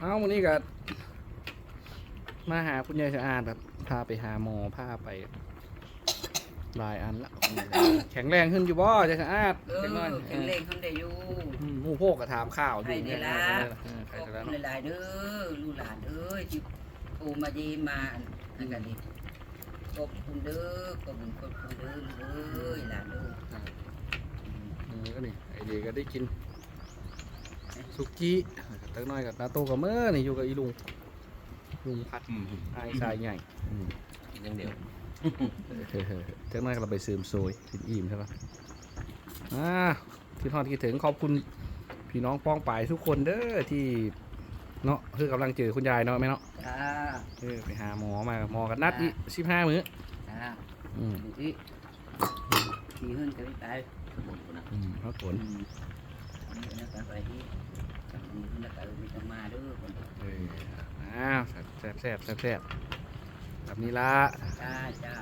เอ้าวันนี้ก็มาหาคุณยายสะอาดแบบพาไปหาหมอพาไปหลายอันละ แข็งแรงขึ้นอยู่บ่ยายสะอาดเออจังหน่อยแข็งแรงคนได้อยู่อืมหมู่โพกก็ถามข่าวอยู่ใครได้ละเออใครขอบได้ละคุณหลายๆเด้อลูกหลานเอ้ยที่โทรมาเยมมาอันกันดิขอบคุณเด้อขอบคุณขอบคุณเด้อลูกเอ้ยหลานเด้อเออก็นี่ไอเดียก็ได้กิน สุกี้ตักหน้อยกับนาโตกับเมื่อนี่อยู่กับอีลุงลุงพัดอืมไอ้ชายใหญ่อืมกินอย่างเดียวจังน้อยก็เราไปซื้อมโซยกินอิ่มใช่ปะอ่าที่ทอดคิดถึงขอบคุณพี่น้องป้องปายทุกคนเด้อที่เนาะคือกำลังเจอคุณยายเนาะแม่เนาะจ้าเออไปหาหมอมาหมอกันนัดอีสิบห้ามื้อจ้าอืมดูอีที่เฮือนก็ไม่ตายหมดนะอืมพักผลอืมนี่นะกันไปที่นี่คุณนักการมีธรรมาเด้ อ้าวแซ่บแซ่บแซ่บแบบนี้ละจ้าจ้า